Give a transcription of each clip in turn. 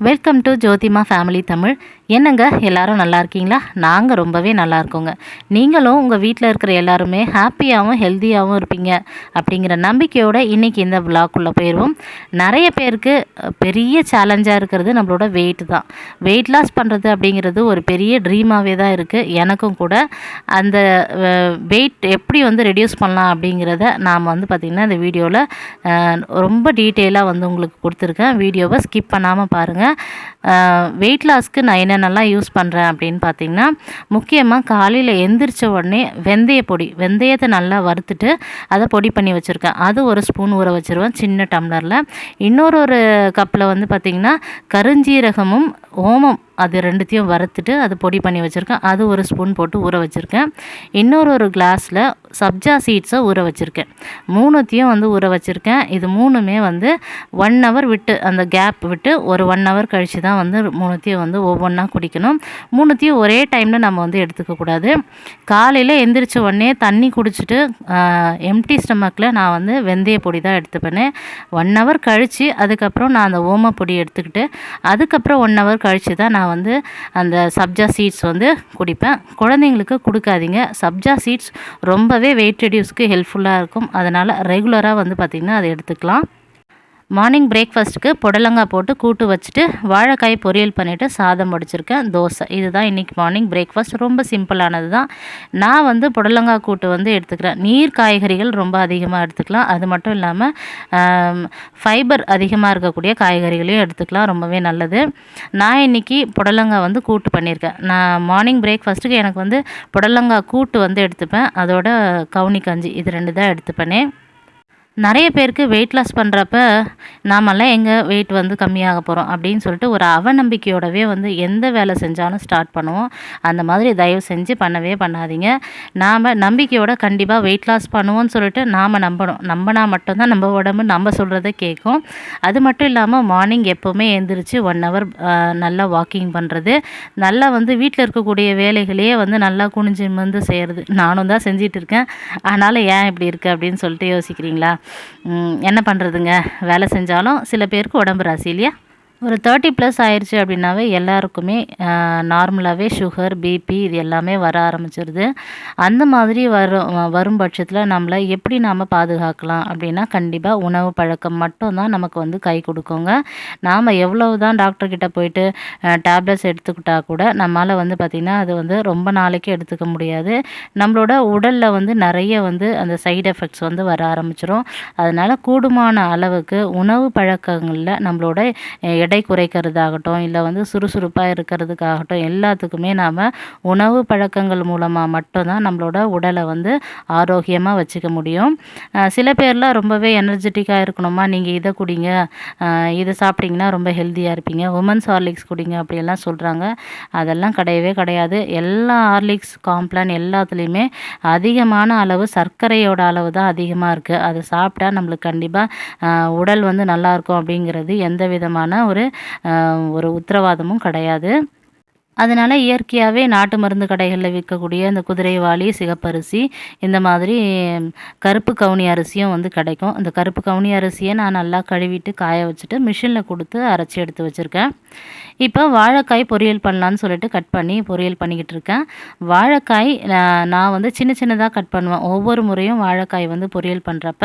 Welcome to Jothima family Tamil என்னங்க எல்லாரும் நல்லா இருக்கீங்களா? நாங்கள் ரொம்பவே நல்லா இருக்கோங்க. நீங்களும் உங்கள் வீட்டில் இருக்கிற எல்லாருமே ஹாப்பியாகவும் ஹெல்த்தியாகவும் இருப்பீங்க அப்படிங்கிற நம்பிக்கையோடு இன்றைக்கி இந்த விழாக்குள்ளே போயிடுவோம் நிறைய பேருக்கு பெரிய சேலஞ்சாக இருக்கிறது நம்மளோட வெயிட் தான். வெயிட் லாஸ் பண்ணுறது அப்படிங்கிறது ஒரு பெரிய ட்ரீமாகவே தான் இருக்குது எனக்கும் கூட அந்த வெயிட் எப்படி வந்து ரெடியூஸ் பண்ணலாம் அப்படிங்கிறத நாம் வந்து பார்த்திங்கன்னா இந்த வீடியோவில் ரொம்ப டீட்டெயிலாக வந்து உங்களுக்கு கொடுத்துருக்கேன். வீடியோவை ஸ்கிப் பண்ணாமல் பாருங்கள் வெயிட் லாஸ்க்கு நான் என்னென்னலாம் யூஸ் பண்ணுறேன் அப்படின்னு பார்த்தீங்கன்னா முக்கியமாக காலையில் எந்திரிச்ச உடனே வெந்தய பொடி வெந்தயத்தை நல்லா வறுத்துட்டு அதை பொடி பண்ணி வச்சுருக்கேன். அது ஒரு ஸ்பூன் ஊற வச்சுருவேன் சின்ன டம்ளரில் இன்னொரு ஒரு கப்பில் வந்து பார்த்திங்கன்னா கருஞ்சீரகமும் ஓமம் அது ரெண்டுத்தையும் வறுத்துட்டு அது பொடி பண்ணி வச்சுருக்கேன். அது ஒரு ஸ்பூன் போட்டு ஊற வச்சுருக்கேன். இன்னொரு ஒரு கிளாஸில் சப்ஜா சீட்ஸை ஊற வச்சுருக்கேன். மூணுத்தையும் வந்து ஊற வச்சுருக்கேன். இது மூணுமே வந்து ஒன் ஹவர் விட்டு அந்த கேப் விட்டு ஒரு ஒன் ஹவர் கழித்து தான் வந்து மூணுத்தையும் வந்து ஒவ்வொன்றா குடிக்கணும். மூணுத்தையும் ஒரே டைமில் நம்ம வந்து எடுத்துக்கக்கூடாது காலையில் எந்திரிச்ச உடனே தண்ணி குடிச்சிட்டு எம்டி ஸ்டமக்கில் நான் வந்து வெந்தய பொடி தான் எடுத்துப்பேன். ஒன் ஹவர் கழித்து அதுக்கப்புறம் நான் அந்த ஓம பொடி எடுத்துக்கிட்டு அதுக்கப்புறம் ஒன் ஹவர் கழித்து தான் நான் நான் வந்து அந்த சப்ஜா சீட்ஸ் வந்து குடிப்பேன். குழந்தைங்களுக்கு கொடுக்காதீங்க. சப்ஜா சீட்ஸ் ரொம்பவே வெயிட் ரெடியூஸ்க்கு ஹெல்ப்ஃபுல்லாக இருக்கும். அதனால் ரெகுலராக வந்து பார்த்திங்கன்னா அதை எடுத்துக்கலாம். மார்னிங் பிரேக்ஃபாஸ்ட்டுக்கு புடலங்காய் போட்டு கூட்டு வச்சுட்டு வாழைக்காய் பொரியல் பண்ணிவிட்டு சாதம் முடிச்சிருக்கேன் தோசை. இதுதான் இன்றைக்கி மார்னிங் பிரேக்ஃபாஸ்ட் ரொம்ப சிம்பிளானது தான் நான் வந்து புடலங்காய் கூட்டு வந்து எடுத்துக்கிறேன். நீர் காய்கறிகள் ரொம்ப அதிகமாக எடுத்துக்கலாம். அது மட்டும் இல்லாமல் ஃபைபர் அதிகமாக இருக்கக்கூடிய காய்கறிகளையும் எடுத்துக்கலாம். ரொம்பவே நல்லது. நான் இன்றைக்கி புடலங்காய் வந்து கூட்டு பண்ணியிருக்கேன். நான் மார்னிங் பிரேக்ஃபாஸ்ட்டுக்கு எனக்கு வந்து புடலங்காய் கூட்டு வந்து எடுத்துப்பேன். அதோட கவுனி கஞ்சி இது ரெண்டு தான் எடுத்துப்பேனே. நிறைய பேருக்கு வெயிட் லாஸ் பண்ணுறப்ப நாமெல்லாம் எங்கே வெயிட் வந்து கம்மியாக போகிறோம் அப்படின்னு சொல்லிட்டு ஒரு அவநம்பிக்கையோடவே வந்து எந்த வேலை செஞ்சாலும் ஸ்டார்ட் பண்ணுவோம். அந்த மாதிரி தயவு செஞ்சு பண்ணவே பண்ணாதீங்க. நாம் நம்பிக்கையோட கண்டிப்பாக வெயிட் லாஸ் பண்ணுவோம்னு சொல்லிட்டு நாம் நம்பணும். நம்பினா மட்டும்தான் நம்ம உடம்பு நம்ம சொல்கிறத கேட்கும். அது மட்டும் இல்லாமல் மார்னிங் எப்போவுமே எழுந்திரிச்சு ஒன் ஹவர் நல்லா வாக்கிங் பண்ணுறது நல்லா வந்து வீட்டில் இருக்கக்கூடிய வேலைகளையே வந்து நல்லா குனிஞ்சு வந்து செய்கிறது நானும் தான் செஞ்சிகிட்டு இருக்கேன். அதனால் ஏன் இப்படி இருக்குது அப்படின்னு சொல்லிட்டு யோசிக்கிறீங்களா? என்ன பண்ணுறதுங்க வேலை செஞ்சாலும் சில பேருக்கு உடம்பு ராசி இல்லையா? ஒரு தேர்ட்டி ப்ளஸ் ஆயிடுச்சு அப்படின்னாவே எல்லாருக்குமே நார்மலாகவே சுகர் பிபி இது எல்லாமே வர ஆரம்பிச்சிருது. அந்த மாதிரி வரும் வரும் பட்சத்தில் நம்மளை எப்படி நாம் பாதுகாக்கலாம் அப்படின்னா கண்டிப்பாக உணவு பழக்கம் மட்டும்தான் நமக்கு வந்து கை கொடுக்குங்க. நாம் எவ்வளவு தான் டாக்டர்கிட்ட போயிட்டு டேப்லெட்ஸ் எடுத்துக்கிட்டா கூட நம்மளால் வந்து பார்த்திங்கன்னா அது வந்து ரொம்ப நாளைக்கு எடுத்துக்க முடியாது. நம்மளோட உடலில் வந்து நிறைய வந்து அந்த சைடு எஃபெக்ட்ஸ் வந்து வர ஆரம்பிச்சிரும். அதனால் கூடுமான அளவுக்கு உணவு பழக்கங்களில் நம்மளோட எடை எடை குறைக்கிறதாகட்டும் இல்லை வந்து சுறுசுறுப்பாக இருக்கிறதுக்காகட்டும் எல்லாத்துக்குமே நாம் உணவு பழக்கங்கள் மூலமாக மட்டும்தான் நம்மளோட உடலை வந்து ஆரோக்கியமாக வச்சுக்க முடியும். சில பேர்லாம் ரொம்பவே எனர்ஜெட்டிக்காக இருக்கணுமா? நீங்கள் இதை குடிங்க. இதை சாப்பிட்டிங்கன்னா ரொம்ப ஹெல்த்தியாக இருப்பீங்க. உமன்ஸ் ஹார்லிக்ஸ் குடிங்க அப்படியெல்லாம் சொல்கிறாங்க அதெல்லாம் கிடையவே கிடையாது. எல்லா ஹார்லிக்ஸ் காம்ப்ளான் எல்லாத்துலேயுமே அதிகமான அளவு சர்க்கரையோட அளவு தான் அதிகமாக இருக்குது அதை சாப்பிட்டா நம்மளுக்கு கண்டிப்பாக உடல் வந்து நல்லாயிருக்கும் அப்படிங்கிறது எந்த விதமான ஒரு ஒரு உத்தரவாதமும் கிடையாது. அதனால் இயற்கையாகவே நாட்டு மருந்து கடைகளில் விற்கக்கூடிய இந்த குதிரைவாலி சிகப்பரிசி இந்த மாதிரி கருப்பு கவுனி அரிசியும் வந்து கிடைக்கும். இந்த கருப்பு கவுனி அரிசியை நான் நல்லா கழுவிட்டு காய வச்சுட்டு மிஷினில் கொடுத்து அரைச்சி எடுத்து வச்சுருக்கேன். இப்போ வாழைக்காய் பொரியல் பண்ணலான்னு சொல்லிட்டு கட் பண்ணி பொரியல் பண்ணிக்கிட்டு இருக்கேன். வாழைக்காய் நான் வந்து சின்ன சின்னதாக கட் பண்ணுவேன். ஒவ்வொரு முறையும் வாழைக்காய் வந்து பொரியல் பண்ணுறப்ப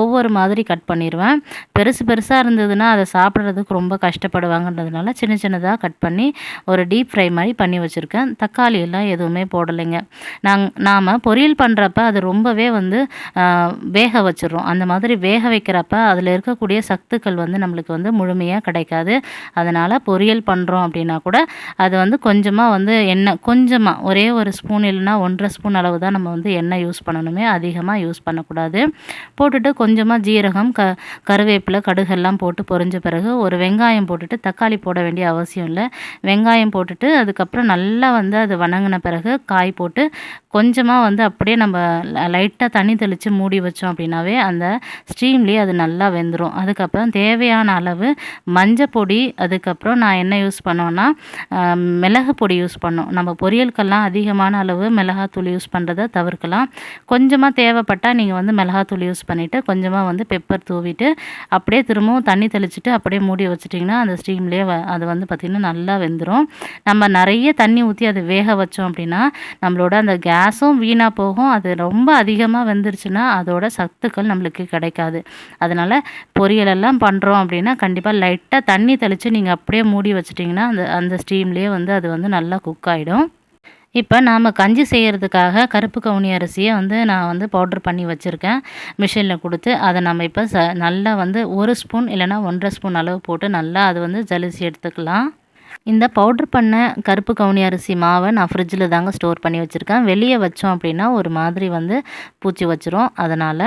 ஒவ்வொரு மாதிரி கட் பண்ணிடுவேன் பெருசு பெருசாக இருந்ததுன்னா அதை சாப்பிட்றதுக்கு ரொம்ப கஷ்டப்படுவாங்கன்றதுனால சின்ன சின்னதாக கட் பண்ணி ஒரு டீப் ஃப்ரை மாதிரி பண்ணி வச்சுருக்கேன். தக்காளி எல்லாம் எதுவுமே போடலைங்க. நாங் நாம் பொரியல் பண்ணுறப்ப அது ரொம்பவே வந்து வேக வச்சிடுறோம். அந்த மாதிரி வேக வைக்கிறப்ப அதில் இருக்கக்கூடிய சத்துக்கள் வந்து நம்மளுக்கு வந்து முழுமையாக கிடைக்காது. அதனால் பொரியல் பண்ணுறோம் அப்படின்னா கூட அது வந்து கொஞ்சமாக வந்து எண்ணெய் கொஞ்சமாக ஒரே ஒரு ஸ்பூன் இல்லைன்னா ஒன்றரை ஸ்பூன் அளவு தான் நம்ம வந்து எண்ணெய் யூஸ் பண்ணணுமே. அதிகமாக யூஸ் பண்ணக்கூடாது. போட்டுட்டு கொஞ்சமாக ஜீரகம் க கருவேப்பிலை கடுகெல்லாம் போட்டு பொரிஞ்ச பிறகு ஒரு வெங்காயம் போட்டுட்டு தக்காளி போட வேண்டிய அவசியம் இல்லை. வெங்காயம் போட்டுட்டு அதுக்கப்புறம் நல்லா வந்து அது வணங்கின பிறகு காய் போட்டு கொஞ்சமாக வந்து அப்படியே நம்ம லைட்டாக தண்ணி தெளித்து மூடி வச்சோம் அப்படின்னாவே அந்த ஸ்டீம்லேயே அது நல்லா வெந்துடும் அதுக்கப்புறம் தேவையான அளவு மஞ்சள் பொடி அதுக்கப்புறம் நான் என்ன யூஸ் பண்ணுவேன்னா மிளகு பொடி யூஸ் பண்ணோம். நம்ம பொரியலுக்கெல்லாம் அதிகமான அளவு மிளகாத்தூள் யூஸ் பண்ணுறதை தவிர்க்கலாம். கொஞ்சமாக தேவைப்பட்டால் நீங்கள் வந்து மிளகாத்தூள் யூஸ் பண்ணிவிட்டு கொஞ்சமாக வந்து பெப்பர் தூவிட்டு அப்படியே திரும்பவும் தண்ணி தெளிச்சுட்டு அப்படியே மூடி வச்சிட்டிங்கன்னா அந்த ஸ்டீம்லேயே அது வந்து பார்த்திங்கன்னா நல்லா வெந்துடும் நம்ம நம்ம நிறைய தண்ணி ஊற்றி அதை வேக வச்சோம் அப்படின்னா நம்மளோட அந்த கேஸும் வீணாக போகும். அது ரொம்ப அதிகமாக வெந்துருச்சுன்னா அதோட சத்துக்கள் நம்மளுக்கு கிடைக்காது. அதனால் பொரியலெல்லாம் பண்ணுறோம் அப்படின்னா கண்டிப்பாக லைட்டாக தண்ணி தெளித்து நீங்கள் அப்படியே மூடி வச்சிட்டிங்கன்னா அந்த அந்த ஸ்டீம்லேயே வந்து அது வந்து நல்லா குக் ஆகிடும் இப்போ நாம் கஞ்சி செய்கிறதுக்காக கருப்பு கவுனி அரிசியை வந்து நான் வந்து பவுட்ரு பண்ணி வச்சுருக்கேன். மிஷினில் கொடுத்து அதை நம்ம இப்போ ச நல்லா வந்து ஒரு ஸ்பூன் இல்லைனா ஒன்றரை ஸ்பூன் அளவு போட்டு நல்லா அது வந்து ஜலிசி எடுத்துக்கலாம். இந்த பவுட்ரு பண்ண கருப்பு கவுனி அரிசி மாவை நான் ஃப்ரிட்ஜில் தாங்க ஸ்டோர் பண்ணி வச்சுருக்கேன். வெளியே வச்சோம் அப்படின்னா ஒரு மாதிரி வந்து பூச்சி வச்சிரும். அதனால்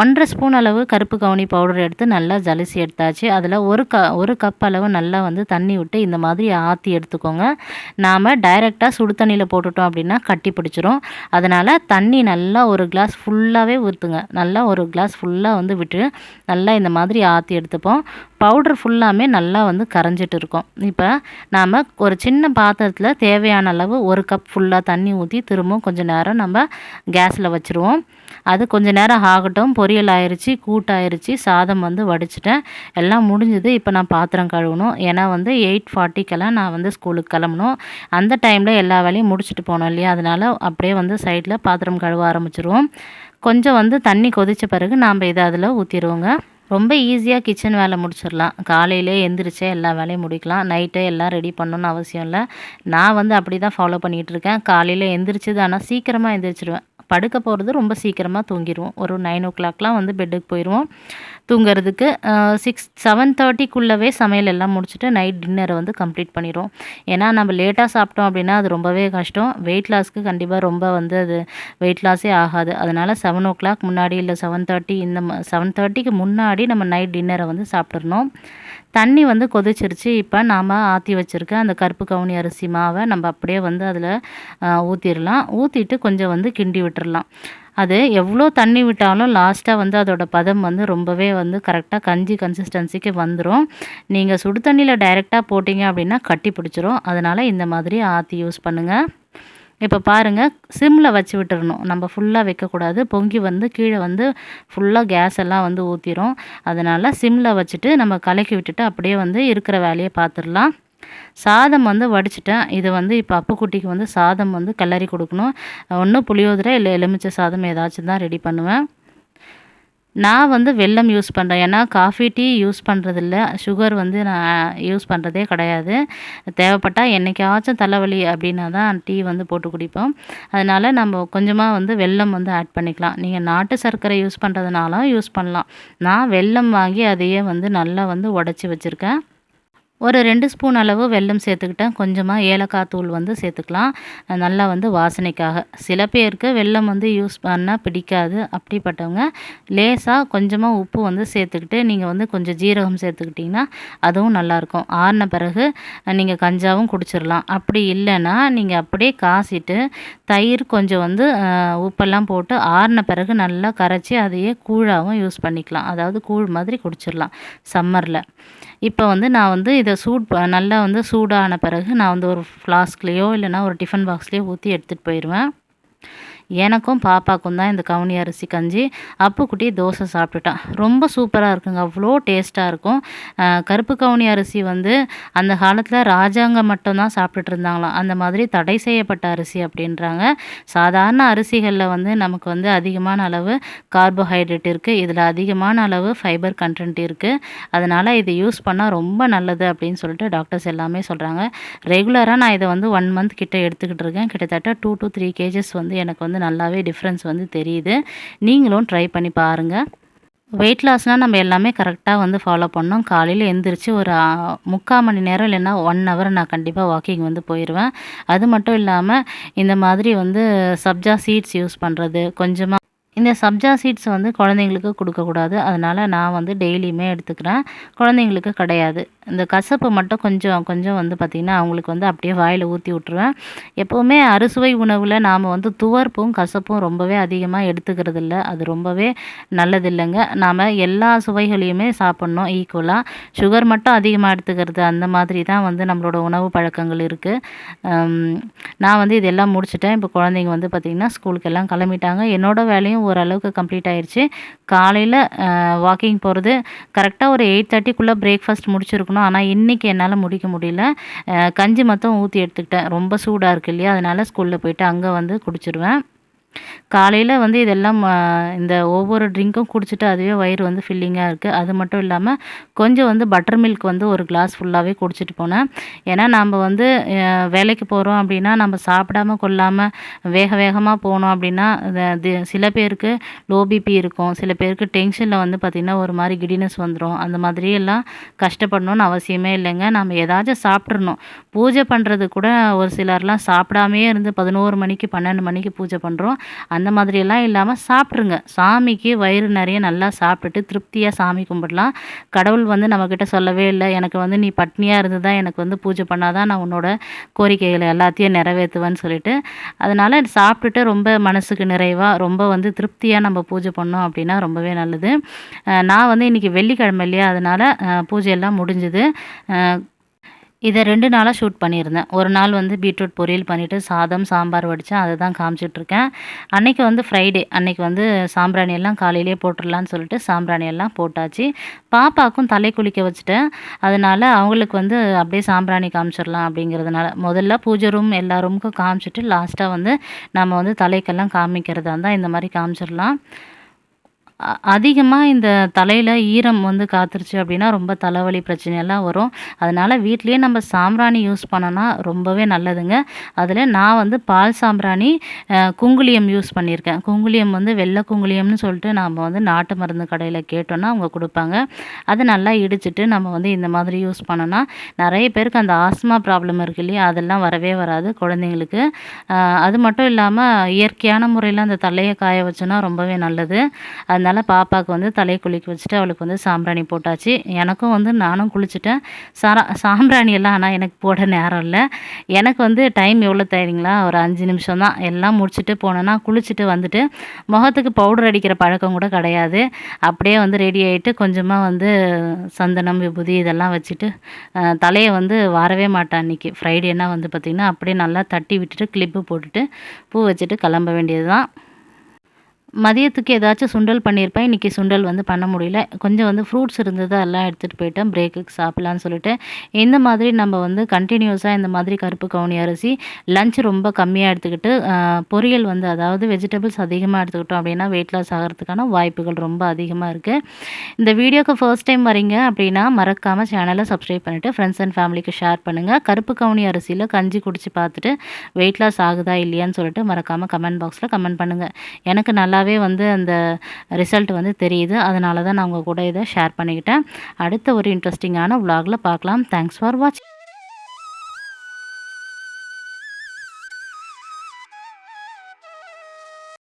ஒன்றரை ஸ்பூன் அளவு கருப்பு கவுனி பவுடர் எடுத்து நல்லா ஜலிசி எடுத்தாச்சு. அதில் ஒரு க ஒரு கப் அளவு நல்லா வந்து தண்ணி விட்டு இந்த மாதிரி ஆற்றி எடுத்துக்கோங்க. நாம் டைரெக்டாக சுடு தண்ணியில் போட்டுட்டோம் அப்படின்னா கட்டி பிடிச்சிரும். அதனால் தண்ணி நல்லா ஒரு கிளாஸ் ஃபுல்லாகவே ஊற்றுங்க நல்லா ஒரு கிளாஸ் ஃபுல்லாக வந்து விட்டு நல்லா இந்த மாதிரி ஆற்றி எடுத்துப்போம். பவுடர் ஃபுல்லாமே நல்லா வந்து கரைஞ்சிட்டு இருக்கும். இப்போ நாம் ஒரு சின்ன பாத்திரத்தில் தேவையான அளவு ஒரு கப் ஃபுல்லாக தண்ணி ஊற்றி திரும்பவும் கொஞ்சம் நேரம் நம்ம கேஸில் வச்சுருவோம். அது கொஞ்ச நேரம் ஆகட்டும். பொரியல் ஆயிடுச்சு கூட்டாயிருச்சு சாதம் வந்து வடிச்சிட்டேன். எல்லாம் முடிஞ்சது இப்போ நான் பாத்திரம் கழுவணும். ஏன்னா வந்து எயிட் ஃபார்ட்டிக்கெல்லாம் நான் வந்து ஸ்கூலுக்கு கிளம்பணும். அந்த டைமில் எல்லா வேலையும் முடிச்சுட்டு போனோம் இல்லையா? அதனால் அப்படியே வந்து சைடில் பாத்திரம் கழுவ ஆரம்பிச்சிருவோம். கொஞ்சம் வந்து தண்ணி கொதித்த பிறகு நாம் இதை அதில் ஊற்றிடுவோங்க ரொம்ப ஈஸியாக கிச்சன் வேலை முடிச்சிடலாம். காலையிலே எந்திரிச்சே எல்லா வேலையும் முடிக்கலாம். நைட்டே எல்லாம் ரெடி பண்ணணுன்னு அவசியம் இல்லை. நான் வந்து அப்படி தான் ஃபாலோ பண்ணிகிட்டு இருக்கேன். காலையில் எந்திரிச்சது ஆனால் சீக்கிரமாக எந்திரிச்சிடுவேன் படுக்க போகிறது ரொம்ப சீக்கிரமாக தூங்கிடுவோம் ஒரு நைன் ஓ கிளாக்லாம் வந்து பெட்டுக்கு போயிடுவோம் தூங்குறதுக்கு சிக்ஸ் செவன் தேர்ட்டிக்குள்ளவே சமையல் எல்லாம் முடிச்சுட்டு நைட் டின்னரை வந்து கம்ப்ளீட் பண்ணிடுவோம் ஏன்னா நம்ம லேட்டாக சாப்பிட்டோம் அப்படின்னா அது ரொம்பவே கஷ்டம். வெயிட் லாஸ்க்கு கண்டிப்பாக ரொம்ப வந்து அது வெயிட் லாஸே ஆகாது. அதனால் செவன் ஓ கிளாக் முன்னாடி இல்லை செவன் தேர்ட்டி இந்த செவன் தேர்ட்டிக்கு முன்னாடி நம்ம நைட் டின்னரை வந்து சாப்பிட்றணும் தண்ணி வந்து கொதிச்சிருச்சு. இப்போ நாம் ஆற்றி வச்சுருக்க அந்த கருப்பு கவுனி அரிசி மாவை நம்ம அப்படியே வந்து அதில் ஊற்றிடலாம் ஊற்றிட்டு கொஞ்சம் வந்து கிண்டி விட்டுறலாம். அது எவ்வளோ தண்ணி விட்டாலும் லாஸ்ட்டாக வந்து அதோட பதம் வந்து ரொம்பவே வந்து கரெக்டாக கஞ்சி கன்சிஸ்டன்சிக்கு வந்துடும் நீங்கள் சுடு தண்ணியில் டைரெக்டாக போட்டிங்க அப்படின்னா கட்டி பிடிச்சிரும். அதனால் இந்த மாதிரி ஆற்றி யூஸ் பண்ணுங்கள் இப்போ பாருங்கள் சிம்மில் வச்சு விட்டுறணும். நம்ம ஃபுல்லாக வைக்கக்கூடாது. பொங்கி வந்து கீழே வந்து ஃபுல்லாக கேஸ் எல்லாம் வந்து ஊற்றிடும் அதனால் சிம்மில் வச்சுட்டு நம்ம கலக்கி விட்டுட்டு அப்படியே வந்து இருக்கிற வேலையை பார்த்துடலாம். சாதம் வந்து வடிச்சிட்டேன். இது வந்து இப்போ அப்புக்குட்டிக்கு வந்து சாதம் வந்து கிளறி கொடுக்கணும். ஒன்று புளியோதரை இல்லை எலுமிச்சை சாதம் ஏதாச்சும் தான் ரெடி பண்ணுவேன். நான் வந்து வெல்லம் யூஸ் பண்ணுறேன் ஏன்னா காஃபி டீ யூஸ் பண்ணுறதில்ல சுகர் வந்து நான் யூஸ் பண்ணுறதே கிடையாது. தேவைப்பட்டால் என்றைக்காச்சும் தலைவலி அப்படின்னா தான் டீ வந்து போட்டு குடிப்போம். அதனால் நம்ம கொஞ்சமாக வந்து வெல்லம் வந்து ஆட் பண்ணிக்கலாம். நீங்கள் நாட்டு சர்க்கரை யூஸ் பண்ணுறதுனாலும் யூஸ் பண்ணலாம். நான் வெல்லம் வாங்கி அதையே வந்து நல்லா வந்து உடச்சி வச்சுருக்கேன். ஒரு ரெண்டு ஸ்பூன் அளவு வெல்லம் சேர்த்துக்கிட்டேன். கொஞ்சமாக ஏலக்காய் தூள் வந்து சேர்த்துக்கலாம். நல்லா வந்து வாசனைக்காக. சில பேருக்கு வெல்லம் வந்து யூஸ் பண்ணால் பிடிக்காது. அப்படிப்பட்டவங்க லேசாக கொஞ்சமாக உப்பு வந்து சேர்த்துக்கிட்டு நீங்கள் வந்து கொஞ்சம் ஜீரகம் சேர்த்துக்கிட்டிங்கன்னா அதுவும் நல்லாயிருக்கும். ஆறின பிறகு நீங்கள் கஞ்சாவும் குடிச்சிடலாம் அப்படி இல்லைன்னா நீங்கள் அப்படியே காசிட்டு தயிர் கொஞ்சம் வந்து உப்பெல்லாம் போட்டு ஆறின பிறகு நல்லா கரைச்சி அதையே கூழாகவும் யூஸ் பண்ணிக்கலாம். அதாவது கூழ் மாதிரி குடிச்சிடலாம் சம்மரில். இப்போ வந்து நான் வந்து இதை சூட் நல்லா வந்து சூடான பிறகு நான் வந்து ஒரு ஃப்ளாஸ்க்லேயோ இல்லைனா ஒரு டிஃபன் பாக்ஸ்லேயோ ஊற்றி எடுத்துகிட்டு போயிடுவேன் எனக்கும் பாப்பாக்கும் தான் இந்த கவுனி அரிசி கஞ்சி. அப்புக்குட்டி தோசை சாப்பிட்டுட்டான். ரொம்ப சூப்பராக இருக்குங்க. அவ்வளோ டேஸ்ட்டாக இருக்கும். கருப்பு கவுனி அரிசி வந்து அந்த காலத்தில் ராஜாங்க மட்டும்தான் சாப்பிட்டுட்டு இருந்தாங்களாம் அந்த மாதிரி தடை செய்யப்பட்ட அரிசி அப்படின்றாங்க. சாதாரண அரிசிகளில் வந்து நமக்கு வந்து அதிகமான அளவு கார்போஹைட்ரேட் இருக்குது இதில் அதிகமான அளவு ஃபைபர் கண்டென்ட் இருக்குது அதனால் இது யூஸ் பண்ணால் ரொம்ப நல்லது அப்படின்னு சொல்லிட்டு டாக்டர்ஸ் எல்லாமே சொல்கிறாங்க ரெகுலராக நான் இதை வந்து ஒன் மந்த் கிட்ட எடுத்துக்கிட்டு இருக்கேன். கிட்டத்தட்ட டூ டு த்ரீ கேஜஸ் வந்து எனக்கு வந்து நல்லாவே டிஃப்ரென்ஸ் வந்து தெரியுது. நீங்களும் ட்ரை பண்ணி பாருங்கள் வெயிட் லாஸ்னால் நம்ம எல்லாமே கரெக்டாக வந்து ஃபாலோ பண்ணோம். காலையில் எந்திரிச்சு ஒரு முக்கால் மணி நேரம் இல்லைன்னா ஒன் ஹவர் நான் கண்டிப்பாக வாக்கிங் வந்து போயிடுவேன் அது மட்டும் இல்லாமல் இந்த மாதிரி வந்து சப்ஜா சீட்ஸ் யூஸ் பண்ணுறது கொஞ்சமாக இந்த சப்ஜா சீட்ஸ் வந்து குழந்தைங்களுக்கு கொடுக்கக்கூடாது. அதனால் நான் வந்து டெய்லியுமே எடுத்துக்கிறேன். குழந்தைங்களுக்கு கிடையாது. இந்த கசப்பு மட்டும் கொஞ்சம் கொஞ்சம் வந்து பார்த்திங்கன்னா அவங்களுக்கு வந்து அப்படியே வாயில் ஊற்றி விட்ருவேன் எப்போவுமே அறுசுவை உணவில் நாம் வந்து துவர்ப்பும் கசப்பும் ரொம்பவே அதிகமாக எடுத்துக்கிறது இல்லை அது ரொம்பவே நல்லது இல்லைங்க நாம் எல்லா சுவைகளையுமே சாப்பிட்ணும் ஈக்குவலாக சுகர் மட்டும் அதிகமாக எடுத்துக்கிறது அந்த மாதிரி தான் வந்து நம்மளோட உணவு பழக்கங்கள் இருக்குது நான் வந்து இதெல்லாம் முடிச்சுட்டேன். இப்போ குழந்தைங்க வந்து பார்த்திங்கன்னா ஸ்கூலுக்கு எல்லாம் கிளம்பிட்டாங்க. என்னோடய வேலையும் ஓரளவுக்கு கம்ப்ளீட் ஆயிடுச்சு காலையில் வாக்கிங் போகிறது கரெக்டாக ஒரு எயிட் தேர்ட்டிக்குள்ளே பிரேக்ஃபாஸ்ட் முடிச்சிருக்கணும். ஆனால் இன்றைக்கி என்னால் முடிக்க முடியல. கஞ்சி மொத்தம் ஊற்றி எடுத்துக்கிட்டேன். ரொம்ப சூடாக இருக்குது இல்லையா? அதனால் ஸ்கூலில் போயிட்டு அங்கே வந்து குடிச்சிருவேன். காலையில் வந்து இதெல்லாம் இந்த ஒவ்வொரு ட்ரிங்க்கும் குடிச்சிட்டு அதுவே வயிறு வந்து ஃபில்லிங்காக இருக்குது அது மட்டும் இல்லாமல் கொஞ்சம் வந்து பட்டர் மில்க் வந்து ஒரு கிளாஸ் ஃபுல்லாகவே குடிச்சிட்டு போனேன். ஏன்னா நம்ம வந்து வேலைக்கு போகிறோம் அப்படின்னா நம்ம சாப்பிடாம கொள்ளாமல் வேக வேகமாக போனோம் அப்படின்னா சில பேருக்கு லோ பிபி இருக்கும். சில பேருக்கு டென்ஷனில் வந்து பார்த்திங்கன்னா ஒரு மாதிரி கிடினஸ் வந்துடும் அந்த மாதிரியெல்லாம் கஷ்டப்படணும்னு அவசியமே இல்லைங்க. நம்ம ஏதாச்சும் சாப்பிட்றணும் பூஜை பண்ணுறது கூட ஒரு சிலர்லாம் சாப்பிடாமே இருந்து பதினோரு மணிக்கு பன்னெண்டு மணிக்கு பூஜை பண்ணுறோம் அந்த மாதிரியெல்லாம் இல்லாமல் சாப்பிட்ருங்க சாமிக்கு வயிறு நிறைய நல்லா சாப்பிட்டுட்டு திருப்தியாக சாமி கும்பிடலாம். கடவுள் வந்து நம்மக்கிட்ட சொல்லவே இல்லை. எனக்கு வந்து நீ பட்னியாக இருந்து தான் எனக்கு வந்து பூஜை பண்ணாதான் நான் உன்னோட கோரிக்கைகளை எல்லாத்தையும் நிறைவேற்றுவேன்னு சொல்லிட்டு. அதனால் சாப்பிட்டுட்டு ரொம்ப மனசுக்கு நிறைவாக ரொம்ப வந்து திருப்தியாக நம்ம பூஜை பண்ணோம் அப்படின்னா ரொம்பவே நல்லது. நான் வந்து இன்றைக்கி வெள்ளிக்கிழமை இல்லையா? அதனால் பூஜையெல்லாம் முடிஞ்சுது. இதை ரெண்டு நாளாக ஷூட் பண்ணியிருந்தேன். ஒரு நாள் வந்து பீட்ரூட் பொரியல் பண்ணிவிட்டு சாதம் சாம்பார் வடித்தேன் அதை தான் காமிச்சிட்ருக்கேன். அன்றைக்கி வந்து ஃப்ரைடே அன்றைக்கி வந்து சாம்பிராணி எல்லாம் காலையிலே போட்டுடலான்னு சொல்லிட்டு சாம்பிராணி எல்லாம் போட்டாச்சு. பாப்பாவுக்கும் தலை குளிக்க வச்சுட்டேன். அதனால் அவங்களுக்கு வந்து அப்படியே சாம்பிராணி காமிச்சிடலாம் அப்படிங்கிறதுனால முதல்ல பூஜை ரூம் எல்லா ரூமுக்கும் காமிச்சிட்டு லாஸ்ட்டாக வந்து நம்ம வந்து தலைக்கெல்லாம் காமிக்கிறதா இருந்தால் இந்த மாதிரி காமிச்சிடலாம். அதிகமாக இந்த தலையில் ஈரம் வந்து காத்துருச்சு அப்படின்னா ரொம்ப தலைவலி பிரச்சனையெல்லாம் வரும். அதனால் வீட்லேயே நம்ம சாம்பிராணி யூஸ் பண்ணோன்னா ரொம்பவே நல்லதுங்க. அதில் நான் வந்து பால் சாம்பிராணி குங்குளியம் யூஸ் பண்ணியிருக்கேன். குங்குளியம் வந்து வெள்ளை குங்குளியம்னு சொல்லிட்டு நாம் வந்து நாட்டு மருந்து கடையில் கேட்டோன்னா அவங்க கொடுப்பாங்க. அதை நல்லா இடிச்சிட்டு நம்ம வந்து இந்த மாதிரி யூஸ் பண்ணோன்னா நிறைய பேருக்கு அந்த ஆஸ்மா ப்ராப்ளம் இருக்கு இல்லையா? அதெல்லாம் வரவே வராது குழந்தைங்களுக்கு. அது மட்டும் இல்லாமல் இயற்கையான முறையில் அந்த தலையை காய வச்சோன்னா ரொம்பவே நல்லது. அதனால் அதனால் பாப்பாவுக்கு வந்து தலையை குளிக்க வச்சுட்டு அவளுக்கு வந்து சாம்பிராணி போட்டாச்சு. எனக்கும் வந்து நானும் குளிச்சுட்டேன். சாரா சாம்பிராணி எல்லாம் ஆனால் எனக்கு போட நேரம் இல்லை. எனக்கு வந்து டைம் எவ்வளோ தெரியுங்களா ஒரு அஞ்சு நிமிஷம் தான். எல்லாம் முடிச்சுட்டு போனேன்னா குளிச்சுட்டு வந்துட்டு முகத்துக்கு பவுடர் அடிக்கிற பழக்கம் கூட கிடையாது. அப்படியே வந்து ரெடி ஆகிட்டு கொஞ்சமாக வந்து சந்தனம் விபூதி இதெல்லாம் வச்சுட்டு தலையை வந்து வாரவே மாட்டேன் அன்றைக்கி ஃப்ரைடேனா வந்து பார்த்திங்கன்னா அப்படியே நல்லா தட்டி விட்டுட்டு கிளிப்பு போட்டுட்டு பூ வச்சுட்டு கிளம்ப வேண்டியது தான் மதியத்துக்கு ஏதாச்சும் சுண்டல் பண்ணியிருப்பேன். இன்றைக்கி சுண்டல் வந்து பண்ண முடியல. கொஞ்சம் வந்து ஃப்ரூட்ஸ் இருந்தது அதெல்லாம் எடுத்துகிட்டு போயிட்டேன். பிரேக்குக்கு சாப்பிட்லான்னு சொல்லிட்டு. இந்த மாதிரி நம்ம வந்து கண்டினியூஸாக இந்த மாதிரி கருப்பு கவுனி அரிசி லஞ்ச் ரொம்ப கம்மியாக எடுத்துக்கிட்டு பொரியல் வந்து அதாவது வெஜிடபிள்ஸ் அதிகமாக எடுத்துக்கிட்டோம் அப்படின்னா வெயிட் லாஸ் ஆகிறதுக்கான வாய்ப்புகள் ரொம்ப அதிகமாக இருக்குது இந்த வீடியோக்கு ஃபர்ஸ்ட் டைம் வரீங்க அப்படின்னா மறக்காமல் சேனலை சப்ஸ்கிரைப் பண்ணிவிட்டு ஃப்ரெண்ட்ஸ் அண்ட் ஃபேமிலிக்கு ஷேர் பண்ணுங்கள் கருப்பு கவுனி அரிசியில் கஞ்சி குடிச்சு பார்த்துட்டு வெயிட் லாஸ் ஆகுதா இல்லையான்னு சொல்லிட்டு மறக்காமல் கமெண்ட் பாக்ஸில் கமெண்ட் பண்ணுங்கள் எனக்கு நல்லா நல்லாவே வந்து அந்த ரிசல்ட் வந்து தெரியுது. அதனால தான் நான் உங்கள் கூட இதை ஷேர் பண்ணிக்கிட்டேன். அடுத்த ஒரு இன்ட்ரெஸ்டிங்கான விலாகில் பார்க்கலாம். தேங்க்ஸ் ஃபார் வாட்சிங்